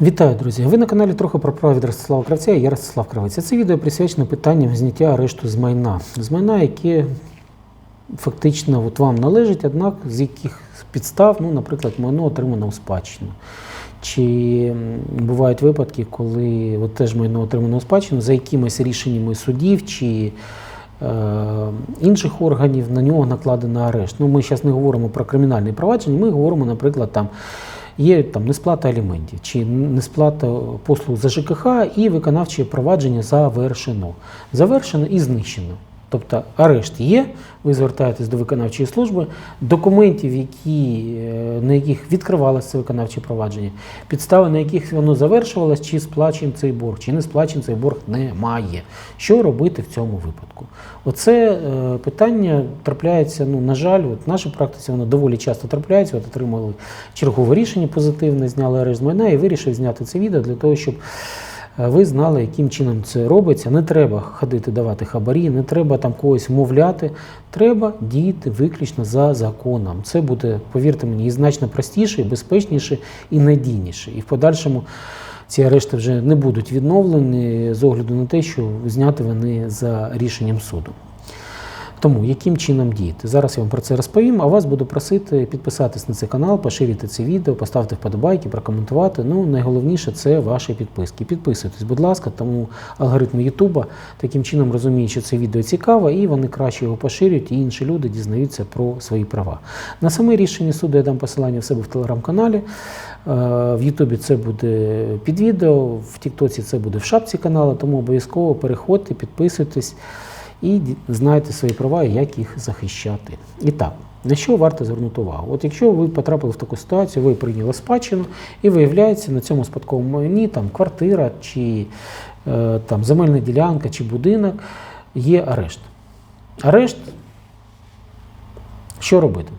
Вітаю, друзі! Ви на каналі трохи про право від Ростислава Кравця я Ростислав Кравець. Це відео присвячено питанням зняття арешту з майна. З майна, яке фактично от вам належить, однак з яких підстав, ну, наприклад, майно отримано у спадщину. Чи бувають випадки, коли от теж майно отримано у спадщину за якимись рішеннями судів чи е, інших органів на нього накладено арешт. Ну, ми зараз не говоримо про кримінальні провадження, ми говоримо, наприклад, там. Є там несплата аліментів чи несплата послуг за ЖКХ і виконавче провадження завершено. Завершено і знищено. Тобто арешт є, ви звертаєтесь до виконавчої служби, документів, які, е, на яких відкривалося це виконавче провадження, підстави, на яких воно завершувалось, чи сплачений цей борг, чи не сплачений цей борг немає. Що робити в цьому випадку? Оце е, питання трапляється, ну, на жаль, от в нашій практиці воно доволі часто трапляється. От отримали чергове рішення позитивне, зняли арешт з майна і вирішив зняти це відео для того, щоб ви знали, яким чином це робиться. Не треба ходити давати хабарі, не треба там когось мовляти. Треба діяти виключно за законом. Це буде, повірте мені, і значно простіше, і безпечніше, і надійніше. І в подальшому ці арешти вже не будуть відновлені з огляду на те, що зняти вони за рішенням суду. Тому яким чином діяти? Зараз я вам про це розповім, а вас буду просити підписатись на цей канал, поширити це відео, поставити вподобайки, прокоментувати. Ну, найголовніше це ваші підписки. Підписуйтесь, будь ласка, тому алгоритм Ютуба таким чином розуміє, що це відео цікаво, і вони краще його поширюють, і інші люди дізнаються про свої права. На саме рішення суду я дам посилання в себе в телеграм-каналі. Е, В Ютубі це буде під відео, в Тіктоці це буде в шапці каналу, тому обов'язково переходьте, підписуйтесь і знаєте свої права і як їх захищати. І так, на що варто звернути увагу? От якщо ви потрапили в таку ситуацію, ви прийняли спадщину, і виявляється на цьому спадковому майні там квартира чи е, там земельна ділянка чи будинок, є арешт. Арешт, що робити?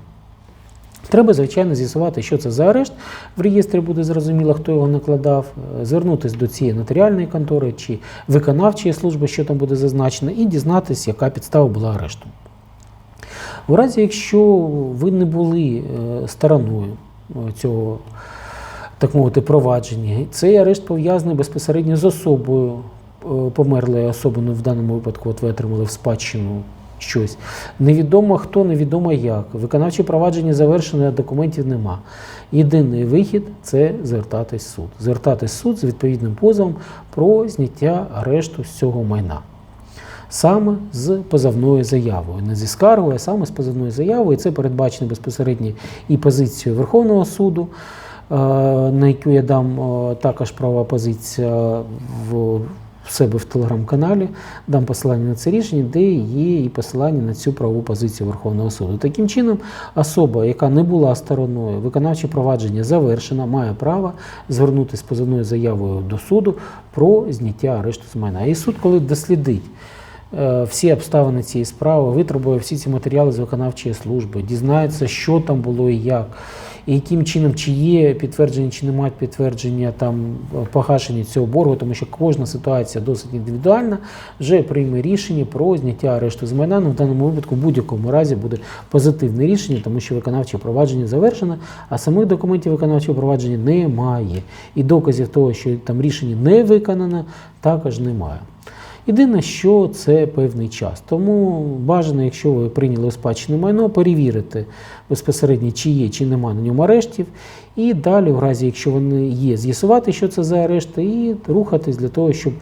Треба, звичайно, з'ясувати, що це за арешт. В реєстрі буде зрозуміло, хто його накладав, е, звернутися до цієї нотаріальної контори чи виконавчої служби, що там буде зазначено, і дізнатися, яка підстава була арешту. У разі, якщо ви не були е, стороною е, цього, так мовити, провадження, цей арешт пов'язаний безпосередньо з особою померлої особи, ну в даному випадку от ви отримали в спадщину щось. Невідомо хто, невідомо як. Виконавче провадження завершено, документів нема. Єдиний вихід це звертатись в суд. Звертатись в суд з відповідним позовом про зняття арешту з цього майна. Саме з позовною заявою, не зі скаргою, а саме з позовною заявою. І це передбачено безпосередньо і позицією Верховного суду, е, на яку я дам е, також права позиція в в себе в телеграм-каналі, дам посилання на це рішення, де є і посилання на цю правову позицію Верховного суду. Таким чином, особа, яка не була стороною, виконавче провадження завершено, має право звернутися з позовною заявою до суду про зняття арешту з майна. І суд, коли дослідить е, всі обставини цієї справи, витребує всі ці матеріали з виконавчої служби, дізнається, що там було і як, і яким чином, чи є підтвердження, чи немає підтвердження там погашення цього боргу, тому що кожна ситуація досить індивідуальна, вже прийме рішення про зняття арешту з майна. Ну, в даному випадку в будь-якому разі буде позитивне рішення, тому що виконавче провадження завершено, а самих документів виконавчого провадження немає. І доказів того, що там рішення не виконано, також немає. Єдине, що це певний час. Тому бажано, якщо ви прийняли у спадщину майно, перевірити безпосередньо, чи є, чи немає на ньому арештів. І далі, в разі, якщо вони є, з'ясувати, що це за арешти, і рухатись для того, щоб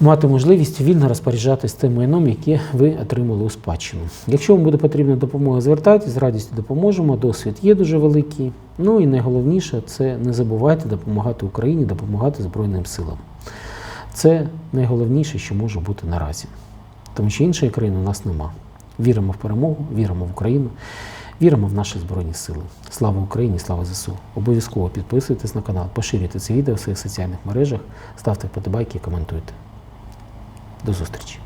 мати можливість вільно розпоряджатися тим майном, яке ви отримали у спадщину. Якщо вам буде потрібна допомога, звертайтесь, з радістю допоможемо. Досвід є дуже великий. Ну і найголовніше це не забувайте допомагати Україні, допомагати Збройним силам. Це найголовніше, що може бути наразі. Тому що іншої країни у нас нема. Віримо в перемогу, віримо в Україну, віримо в наші Збройні Сили. Слава Україні, слава ЗСУ! Обов'язково підписуйтесь на канал, поширюйте це відео в своїх соціальних мережах, ставте вподобайки і коментуйте. До зустрічі!